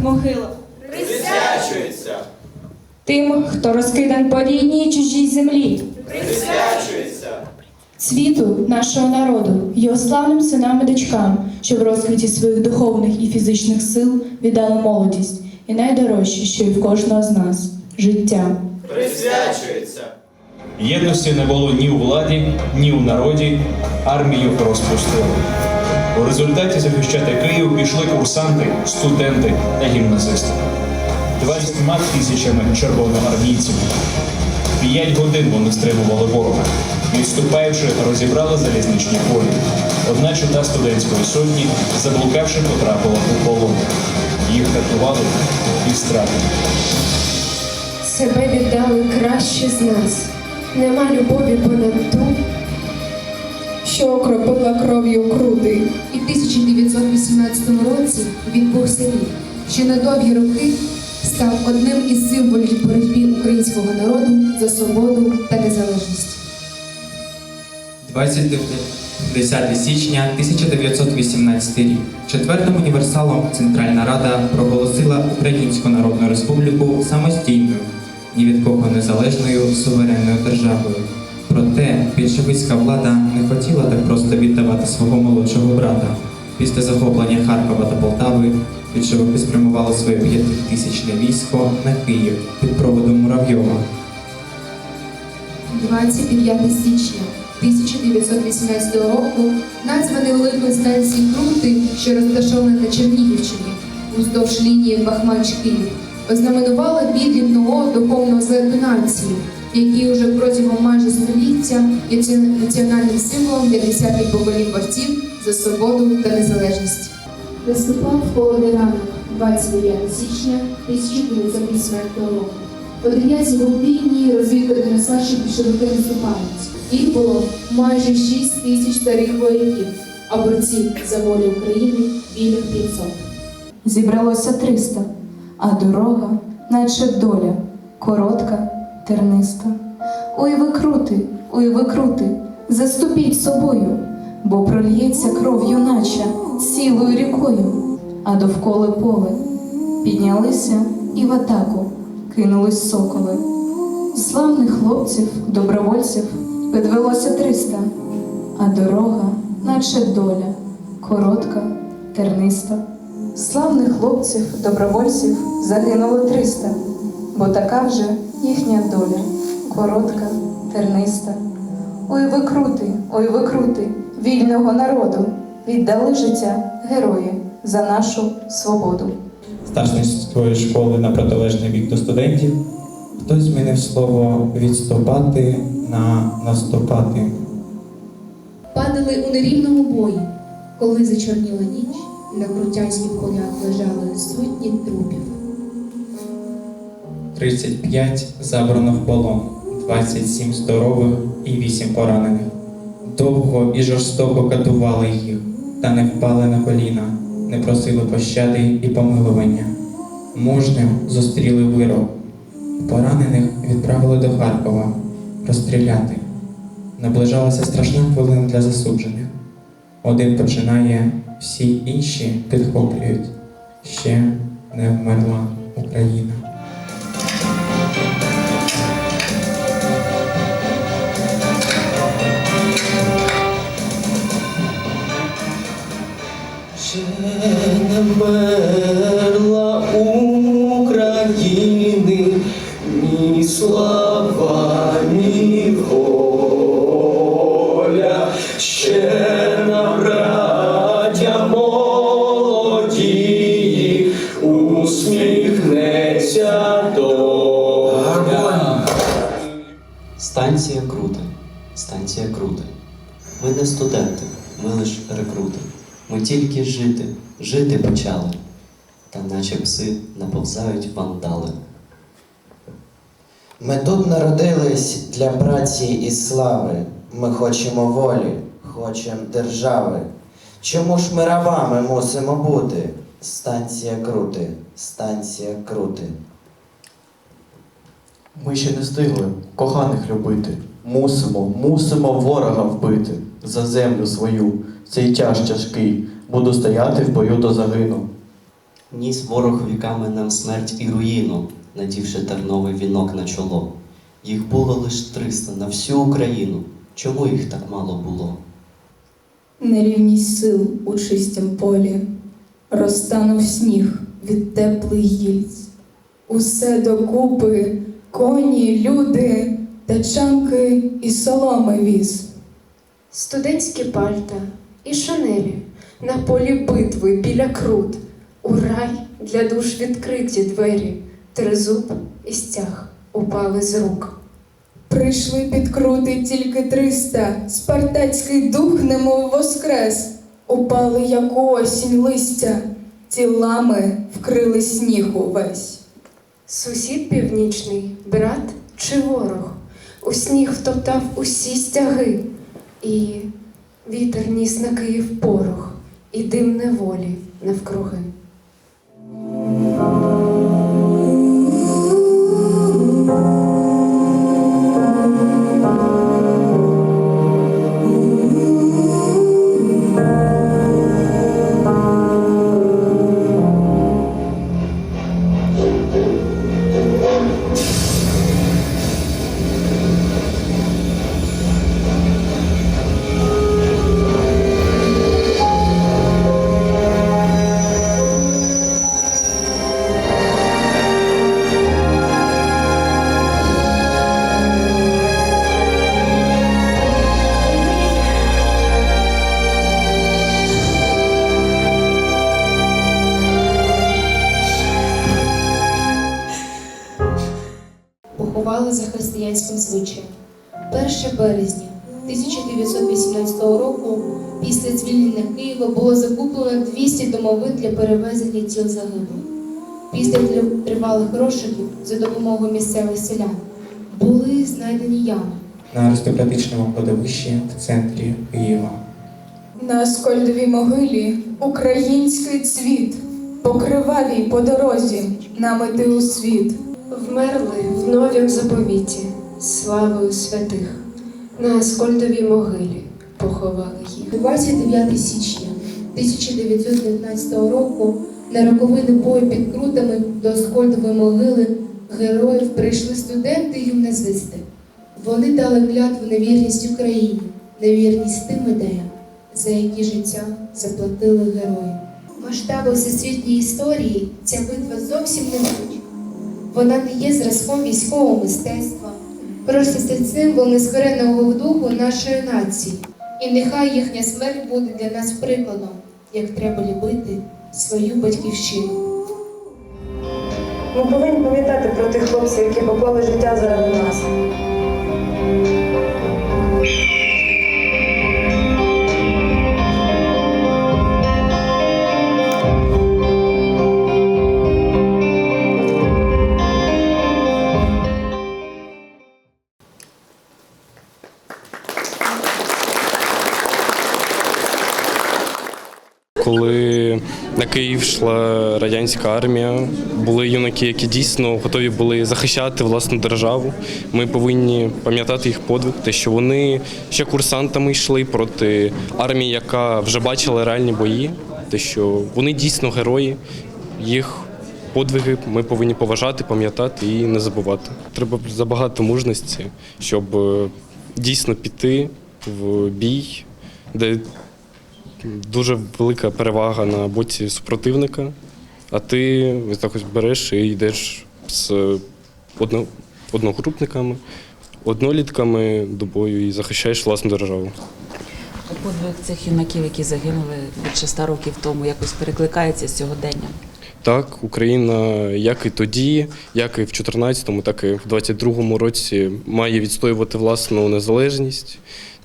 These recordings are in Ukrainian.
безіменних могилах. Присвячується. Тим, хто розкидан по рідній чужій землі. Присвячується. Світу нашого народу, його славним синам і дочкам, що в розквіті своїх духовних і фізичних сил віддали молодість і найдорожче, що і в кожного з нас життя. Присвячується. Єдності не було ні у владі, ні у народі, армію розпустили. У результаті захищати Київ пішли курсанти, студенти та гімназисти. 20 тисячами червоноармійців. П'ять годин вони стримували ворога. Відступаючи, розібрали залізничні полі. Одна чота студентської сотні, заблукавши, потрапила у полон. Їх катували і стратили. Себе віддали краще з нас. Нема любові понад ту, що окропила кров'ю крути. І в 1918 році він був селі, що на довгі роки став одним із символів боротьби українського народу за свободу та незалежність. 10 січня 1918 рік. Четвертим універсалом Центральна Рада проголосила Українську Народну Республіку самостійною, ні від кого незалежною суверенною державою. Проте більшовицька влада не хотіла так просто віддавати свого молодшого брата. Після захоплення Харкова та Полтави більшовики спрямували своє п'ятитисячне військо на Київ під проводом Муравйова. 29 січня 1918 року названий великої станції Крути, що розташована на Чернігівщині, уздовж лінії Бахмач-Київ, ознаменувала підлік нового духовного злету нації, який уже протягом майже століття є національним символом для десятків поколінь борців за свободу та незалежність. Наступав холодний ранок 29 січня 1918 року. О 9 годині розвідка донесла, що більшовики наступають. Їх було майже 6 тисяч старих вояків, а борців за волю України більше 500. Зібралося триста, а дорога, наче доля, коротка, терниста. Ой, ви крути, ой, ви крути, заступіть собою, бо прольється кров юнача цілою рікою, а довкола поле. Піднялися і в атаку кинулись соколи. Славних хлопців, добровольців підвелося триста, а дорога, наче доля, коротка, терниста. Славних хлопців, добровольців загинуло триста, бо така вже їхня доля, коротка, терниста. Ой, ви крути, ой, ви крути, вільного народу, віддали життя герої за нашу свободу. старшинської школи на протилежний бік до студентів, хтось змінив слово відступати на наступати. Падали у нерівному бої, коли зачорніла ніч, на крутянських полях лежали сотні трупів. 35 забрано в полон, 27 здорових і 8 поранених. Довго і жорстоко катували їх, та не впали на коліна, не просили пощади і помилування. Мужним зустріли вирок. Поранених відправили до Харкова розстріляти. Наближалася страшна хвилина для засуджених. Один починає, всі інші підхоплюють. Ще не вмерла Україна. померла України, ні слава, ні воля, ще нам радя молоді, усміхнеться доля. Станція крута, станція крута. Ми не студенти, ми лиш рекрути. Ми тільки жити, жити почали. Та наче пси наповзають вандали. Ми тут народились для праці і слави. Ми хочемо волі, хочемо держави. Чому ж ми рабами мусимо бути? Станція крути, станція крути. Ми ще не встигли коханих любити. Мусимо, мусимо ворога вбити за землю свою. Цей тяж тяжкий. Буду стояти в бою до загину. Ніс ворог віками нам смерть і руїну, надівши терновий вінок на чоло. Їх було лиш триста на всю Україну. Чому їх так мало було? Нерівність сил у чистім полі, розтанув сніг від теплих гільць. Усе докупи, коні, люди, тачанки і соломи віз. Студентські пальта і шанелі на полі битви біля крут. У рай для душ відкриті двері, тризуб і стяг упали з рук. Прийшли підкрути тільки триста, спартацький дух немов воскрес. Упали, як осінь листя, тілами вкрили сніг увесь. Сусід північний, брат чи ворог, у сніг втоптав усі стяги, і вітер ніс на Київ порох, і дим неволі навкруги. Березня 1918 року після звільнення Києва було закуплено 200 домовин для перевезення тіл загиблих. Після тривалих розшуків за допомогою місцевих селян були знайдені ями. на аристократичному кладовищі в центрі Києва. На Аскольдовій могилі український цвіт, покривавій по дорозі, нам іти у світ. Вмерли в новім заповіті славою святих. На Аскольдовій могилі поховали їх. 29 січня 1919 року на роковини бою під крутами до Аскольдової могили героїв прийшли студенти і гімназисти. Вони дали клятву на вірність Україні, на вірність тим ідеям, за які життя заплатили герої. Масштабу всесвітньої історії ця битва зовсім не звична. Вона не є зразком військового мистецтва, це символ нескореного духу нашої нації. І нехай їхня смерть буде для нас прикладом, як треба любити свою батьківщину. Ми повинні пам'ятати про тих хлопців, які поклали життя заради нас. Коли на Київ йшла радянська армія, були юнаки, які дійсно готові були захищати власну державу. Ми повинні пам'ятати їх подвиг, те, що вони ще курсантами йшли проти армії, яка вже бачила реальні бої, те, що вони дійсно герої, їх подвиги ми повинні поважати, пам'ятати і не забувати. Треба забагато мужності, щоб е, дійсно піти в бій, де дуже велика перевага на боці супротивника, а ти ось так ось береш і йдеш з одно, одногрупниками, однолітками до бою і захищаєш власну державу. Подвиг цих юнаків, які загинули більше ста років тому, якось перекликається з сьогоденням. Так, Україна, як і тоді, як і в 14-му, так і в 22-му році має відстоювати власну незалежність.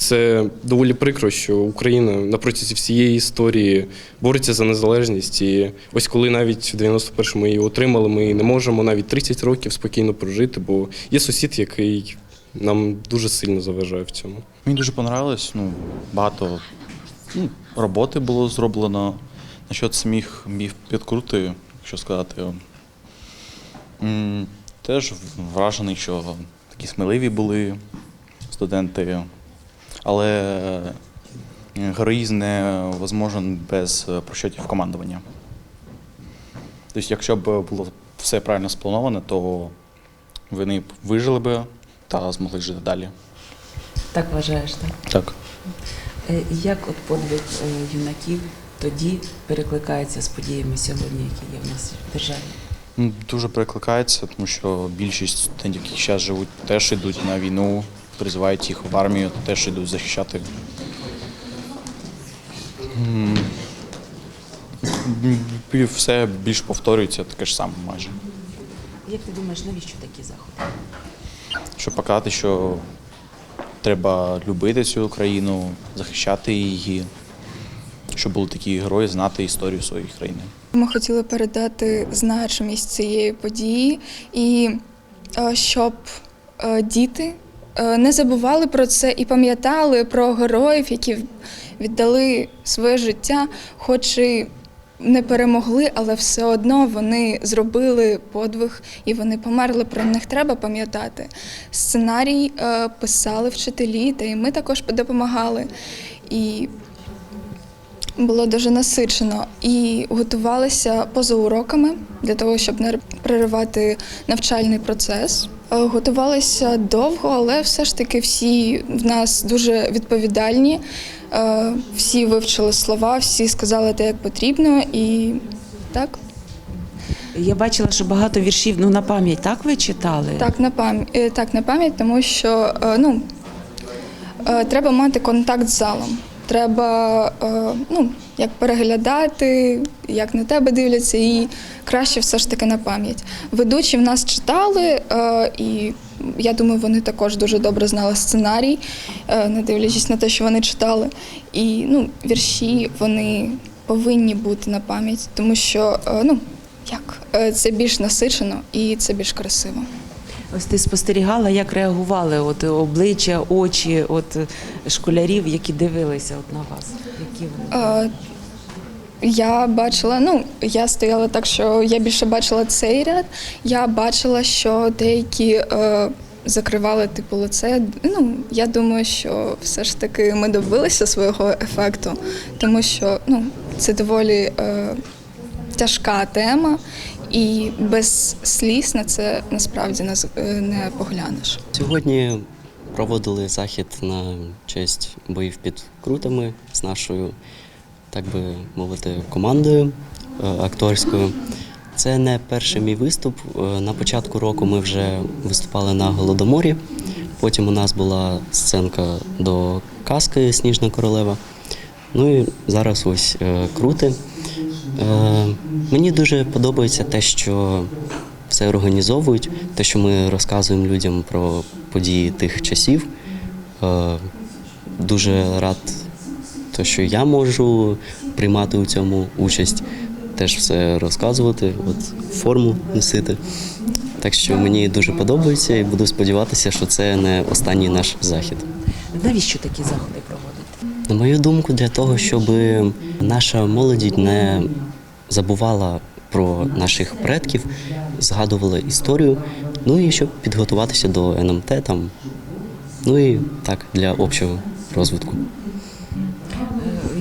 Це доволі прикро, що Україна на протязі всієї історії бореться за незалежність. І ось коли навіть в 91-му її отримали, ми не можемо навіть 30 років спокійно прожити, бо є сусід, який нам дуже сильно заважає в цьому. Мені дуже понравилось. Ну, багато ну, роботи було зроблено. Насчет самих міф підкрути, якщо сказати. Теж вражений, що такі сміливі були студенти. Але е, героїзм не возможен без е, прощотів командування. Тобто, якщо б було все правильно сплановано, то вони б вижили би та змогли жити далі. Так вважаєш, так? Так. Е, Як от подвиг юнаків тоді перекликається з подіями сьогодні, які є в нас в державі? Дуже перекликається, тому що більшість студентів, які зараз живуть, теж йдуть на війну, призивають їх в армію, теж йдуть захищати. Все більш повторюється, таке ж саме майже. Як ти думаєш, навіщо такі заходи? Щоб показати, що треба любити цю країну, захищати її, щоб були такі герої, знати історію своєї країни. Ми хотіли передати значимість цієї події і е, щоб е, діти не забували про це і пам'ятали про героїв, які віддали своє життя, хоч і не перемогли, але все одно вони зробили подвиг і вони померли. Про них треба пам'ятати. Сценарій е, писали вчителі, та і ми також допомагали. І було дуже насичено і готувалися поза уроками для того, щоб не переривати навчальний процес. Е, Готувалися довго, але все ж таки всі в нас дуже відповідальні. Е, Всі вивчили слова, всі сказали те, як потрібно, і так. Я бачила, що багато віршів ну, на пам'ять, так ви читали? Так, на пам'ять, так, на пам'ять, тому що е, ну, е, треба мати контакт з залом. Треба е, ну, як переглядати, як на тебе дивляться, і краще все ж таки на пам'ять. Ведучі в нас читали, е, і я думаю, вони також дуже добре знали сценарій, е, не дивлячись на те, що вони читали. І ну, вірші вони повинні бути на пам'ять, тому що ну, як, це більш насичено і це більш красиво. Ось ти спостерігала, як реагували от обличчя, очі от школярів, які дивилися от на вас. Які вони? Е, Я бачила, ну я стояла так, що я більше бачила цей ряд. Я бачила, що деякі е, закривали типу лице. Ну я думаю, що все ж таки ми добилися свого ефекту, тому що ну це доволі е, тяжка тема, і без сліз на це насправді е, не поглянеш. Сьогодні проводили захід на честь боїв під крутами з нашою, так би мовити, командою е, акторською. Це не перший мій виступ. Е, На початку року ми вже виступали на Голодоморі. Потім у нас була сценка до казки Сніжна королева. Ну і зараз ось крути. Е, Мені дуже подобається те, що все організовують, те, що ми розказуємо людям про події тих часів. Е, Дуже рад, те, що я можу приймати у цьому участь, теж все розказувати, от форму носити. Так що мені дуже подобається і буду сподіватися, що це не останній наш захід. Навіщо такі заходи? На мою думку, для того, щоб наша молодь не забувала про наших предків, згадувала історію, ну і щоб підготуватися до НМТ там, ну і так, для общого розвитку.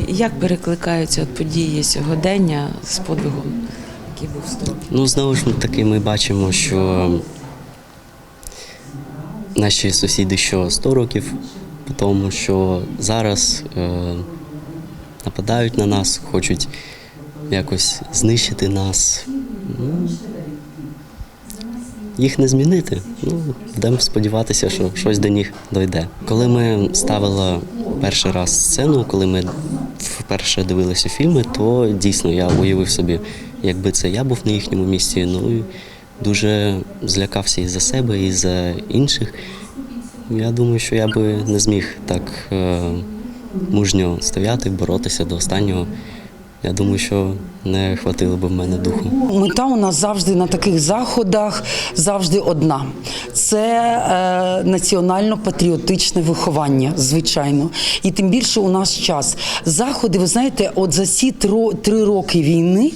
Як перекликаються події сьогодення з подвигом, який був 100? Ну, знову ж таки, ми бачимо, що наші сусіди що 100 років тому, що зараз е, нападають на нас, хочуть якось знищити нас. Ну, їх не змінити. Ну, будемо сподіватися, що щось до них дойде. Коли ми ставили перший раз сцену, коли ми вперше дивилися фільми, то дійсно я уявив собі, якби це я був на їхньому місці. Ну і дуже злякався і за себе, і за інших. Я думаю, що я би не зміг так е, мужньо стояти, боротися до останнього. Я думаю, що не хватило б в мене духу. Мета у нас завжди на таких заходах завжди одна: це е, національно-патріотичне виховання, звичайно. І тим більше у нас час. Заходи, ви знаєте, от за ці три роки війни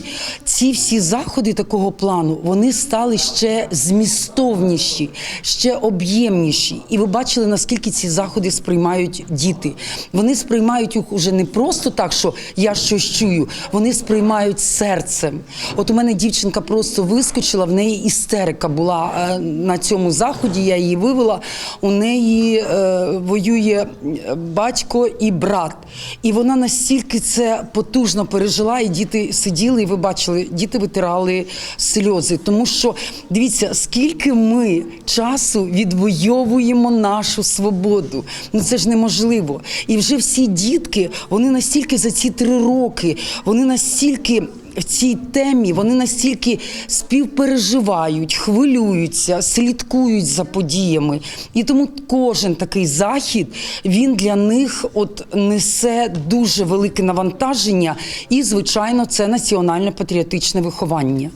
ці всі заходи такого плану вони стали ще змістовніші, ще об'ємніші. І ви бачили, наскільки ці заходи сприймають діти. Вони сприймають їх уже не просто так, що я щось чую, вони сприймають серцем. От у мене дівчинка просто вискочила, в неї істерика була е, на цьому заході. Я її вивела. У неї е, воює е, батько і брат. І вона настільки це потужно пережила, і діти сиділи, і ви бачили, діти витирали сльози. Тому що дивіться, скільки ми часу відвоюємо нашу свободу. Ну це ж неможливо. І вже всі дітки, вони настільки за ці три роки, вони настільки. В цій темі вони настільки співпереживають, хвилюються, слідкують за подіями. І тому кожен такий захід він для них от несе дуже велике навантаження, і, звичайно, це національне патріотичне виховання.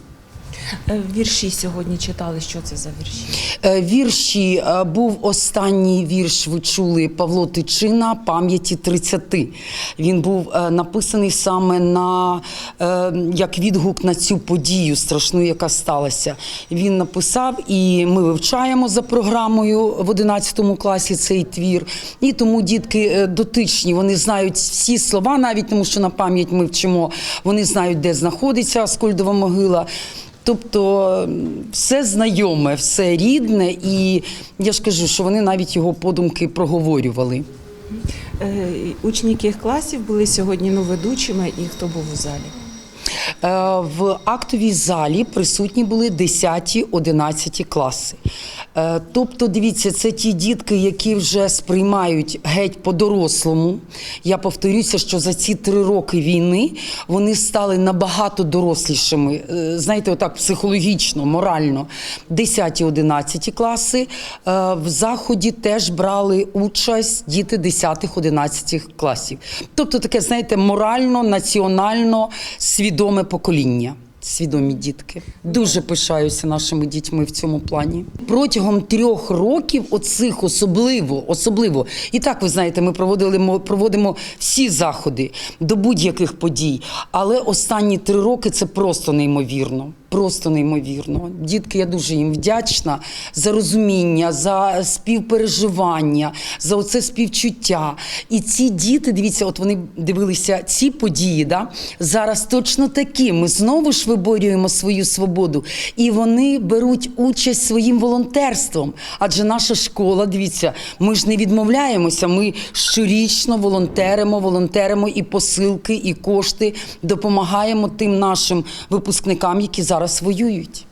Е, Вірші сьогодні читали. Що це за вірші? Е, Вірші е, був останній вірш. Ви чули Павло Тичина пам'яті 30. Він був написаний саме на як відгук на цю подію страшну, яка сталася. Він написав, і ми вивчаємо за програмою в 11 класі цей твір. І тому дітки дотичні, вони знають всі слова, навіть тому, що на пам'ять ми вчимо. Вони знають, де знаходиться Аскольдова могила. Тобто все знайоме, все рідне, і я ж кажу, що вони навіть його подумки проговорювали. Е, Учні яких класів були сьогодні ну, ведучими і хто був у залі? Е, В актовій залі присутні були 10-11 класи. Е, Тобто, дивіться, це ті дітки, які вже сприймають геть по-дорослому. Я повторюся, що за ці три роки війни вони стали набагато дорослішими, е, знаєте, отак психологічно, морально. 10-11 класи. В заході теж брали участь діти 10-11 класів. Тобто таке, знаєте, морально, національно свідоме покоління. Свідомі дітки. Дуже пишаюся нашими дітьми в цьому плані. Протягом трьох років, оцих особливо, особливо, і так ви знаєте, ми проводили мо- проводимо всі заходи до будь-яких подій. Але останні три роки це просто неймовірно. Просто неймовірно. Дітки, я дуже їм вдячна за розуміння, за співпереживання, за оце співчуття. І ці діти, дивіться, от вони дивилися ці події. Да? Зараз точно такі. Ми знову ж виборюємо свою свободу. І вони беруть участь своїм волонтерством. Адже наша школа, дивіться, ми ж не відмовляємося. Ми щорічно волонтеримо, волонтеримо і посилки, і кошти допомагаємо тим нашим випускникам, які зараз воюють.